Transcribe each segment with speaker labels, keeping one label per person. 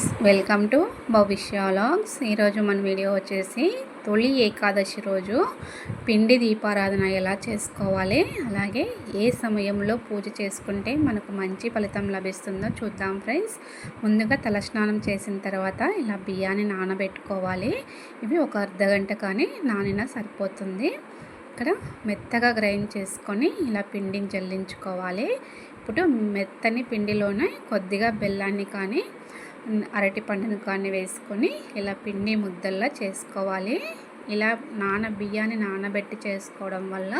Speaker 1: Friends welcome to Bhavishya logs ఈరోజు మన video వచ్చేసి తొలి ఏకాదశి రోజు పిండి దీపారాధన ఎలా చేసుకోవాలి అలాగే ఏ సమయంలో పూజ చేసుకుంటే మనకు మంచి ఫలితం లభిస్తుందో చూద్దాం ఫ్రెండ్స్. ముందుగా తలస్నానం చేసిన తర్వాత ఇలా బియ్యాన్ని నానబెట్టుకోవాలి. ఇవి ఒక అర్ధ గంట కానీ నానినా సరిపోతుంది. ఇక్కడ మెత్తగా గ్రైండ్ చేసుకొని ఇలా పిండిని జల్లించుకోవాలి. ఇప్పుడు మెత్తని పిండిలోనే కొద్దిగా బెల్లాన్ని కానీ అరటి పండును కానీ వేసుకొని ఇలా పిండి ముద్దల్లా చేసుకోవాలి. ఇలా నాన బియ్యాన్ని నానబెట్టి చేసుకోవడం వల్ల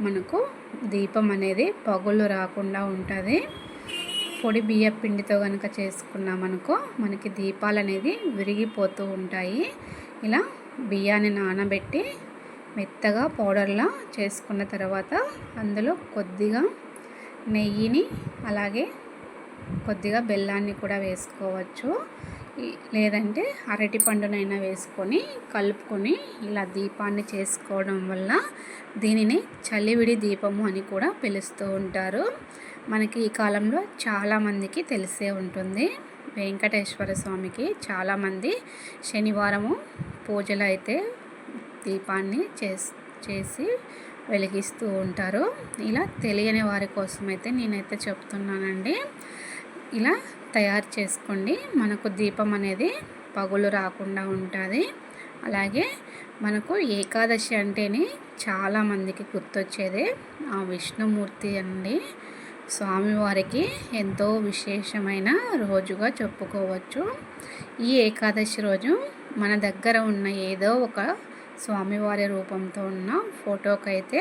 Speaker 1: మనకు దీపం అనేది పగులు రాకుండా ఉంటుంది. పొడి బియ్య పిండితో కనుక చేసుకున్నామనుకో మనకి దీపాలు అనేది విరిగిపోతూ ఉంటాయి. ఇలా బియ్యాన్ని నానబెట్టి మెత్తగా పౌడర్లా చేసుకున్న తర్వాత అందులో కొద్దిగా నెయ్యిని అలాగే కొద్దిగా బెల్లాన్ని కూడా వేసుకోవచ్చు. లేదంటే అరటి పండునైనా వేసుకొని కలుపుకొని ఇలా దీపాన్ని చేసుకోవడం వల్ల దీనిని చలివిడి దీపము అని కూడా పిలుస్తూ ఉంటారు. మనకి ఈ కాలంలో చాలామందికి తెలిసే ఉంటుంది. వెంకటేశ్వర స్వామికి చాలామంది శనివారము పూజలు అయితే దీపాన్ని చేసి వెలిగిస్తూ ఉంటారు. ఇలా తెలియని వారి కోసం అయితే నేనైతే చెప్తున్నానండి. ఇలా తయారు చేసుకోండి. మనకు దీపం అనేది పగులు రాకుండా ఉంటుంది. అలాగే మనకు ఏకాదశి అంటేనే చాలామందికి గుర్తొచ్చేదే ఆ విష్ణుమూర్తి అండి. స్వామివారికి ఎంతో విశేషమైన రోజుగా చెప్పుకోవచ్చు. ఈ ఏకాదశి రోజు మన దగ్గర ఉన్న ఏదో ఒక స్వామివారి రూపంతో ఉన్న ఫోటోకైతే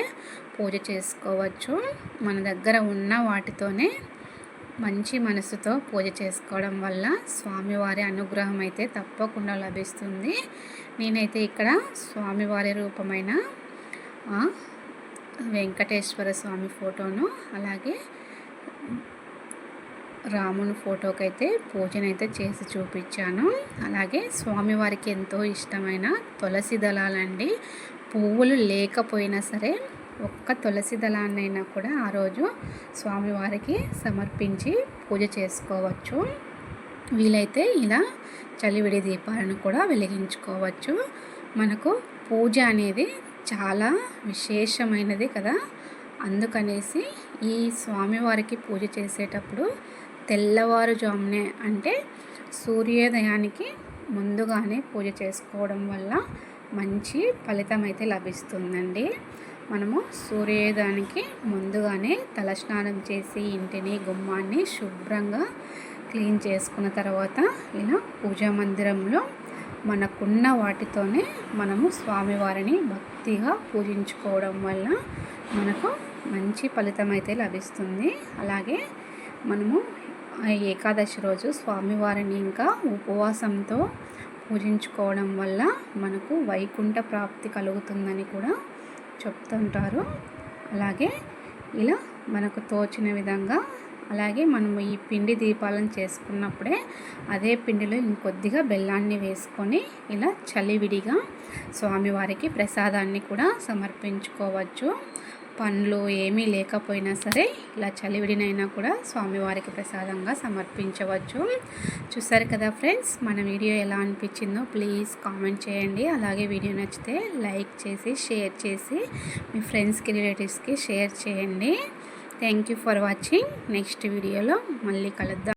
Speaker 1: పూజ చేసుకోవచ్చు. మన దగ్గర ఉన్న వాటితోనే మంచి మనసుతో పూజ చేసుకోవడం వల్ల స్వామివారి అనుగ్రహం అయితే తప్పకుండా లభిస్తుంది. నేనైతే ఇక్కడ స్వామివారి రూపమైన వెంకటేశ్వర స్వామి ఫోటోను అలాగే రాముని ఫోటోకైతే పూజనైతే చేసి చూపించాను. అలాగే స్వామివారికి ఎంతో ఇష్టమైన తులసి దళాలండి. పువ్వులు లేకపోయినా సరే ఒక్క తులసి దళాన్నైనా కూడా ఆ రోజు స్వామివారికి సమర్పించి పూజ చేసుకోవచ్చు. వీలైతే ఇలా చలివిడి దీపాలను కూడా వెలిగించుకోవచ్చు. మనకు పూజ అనేది చాలా విశేషమైనది కదా. అందుకనేసి ఈ స్వామివారికి పూజ చేసేటప్పుడు తెల్లవారుజామునే అంటే సూర్యోదయానికి ముందుగానే పూజ చేసుకోవడం వల్ల మంచి ఫలితం అయితే లభిస్తుందండి. మనము సూర్యోదయానికి ముందుగానే తలస్నానం చేసి ఇంటిని గుమ్మాన్ని శుభ్రంగా క్లీన్ చేసుకున్న తర్వాత ఇలా పూజా మందిరంలో మనకున్న వాటితోనే మనము స్వామివారిని భక్తిగా పూజించుకోవడం వల్ల మనకు మంచి ఫలితం అయితే లభిస్తుంది. అలాగే మనము ఏకాదశి రోజు స్వామివారిని ఇంకా ఉపవాసంతో పూజించుకోవడం వల్ల మనకు వైకుంఠ ప్రాప్తి కలుగుతుందని కూడా చెప్తుంటారు. అలాగే ఇలా మనకు తోచిన విధంగా అలాగే మనము ఈ పిండి దీపాలను చేసుకున్నప్పుడే అదే పిండిలో ఇంకొద్దిగా బెల్లాన్ని వేసుకొని ఇలా చలివిడిగా స్వామివారికి ప్రసాదాన్ని కూడా సమర్పించుకోవచ్చు. పండ్లు ఏమీ లేకపోయినా సరే ఇలా చలివిడినైనా కూడా స్వామివారికి ప్రసాదంగా సమర్పించవచ్చు. చూసారు కదా ఫ్రెండ్స్ మన వీడియో ఎలా అనిపించిందో ప్లీజ్ కామెంట్ చేయండి. అలాగే వీడియో నచ్చితే లైక్ చేసి షేర్ చేసి మీ ఫ్రెండ్స్కి రిలేటివ్స్కి షేర్ చేయండి. Thank you for watching. Next వీడియోలో మళ్ళీ కలుద్దాం.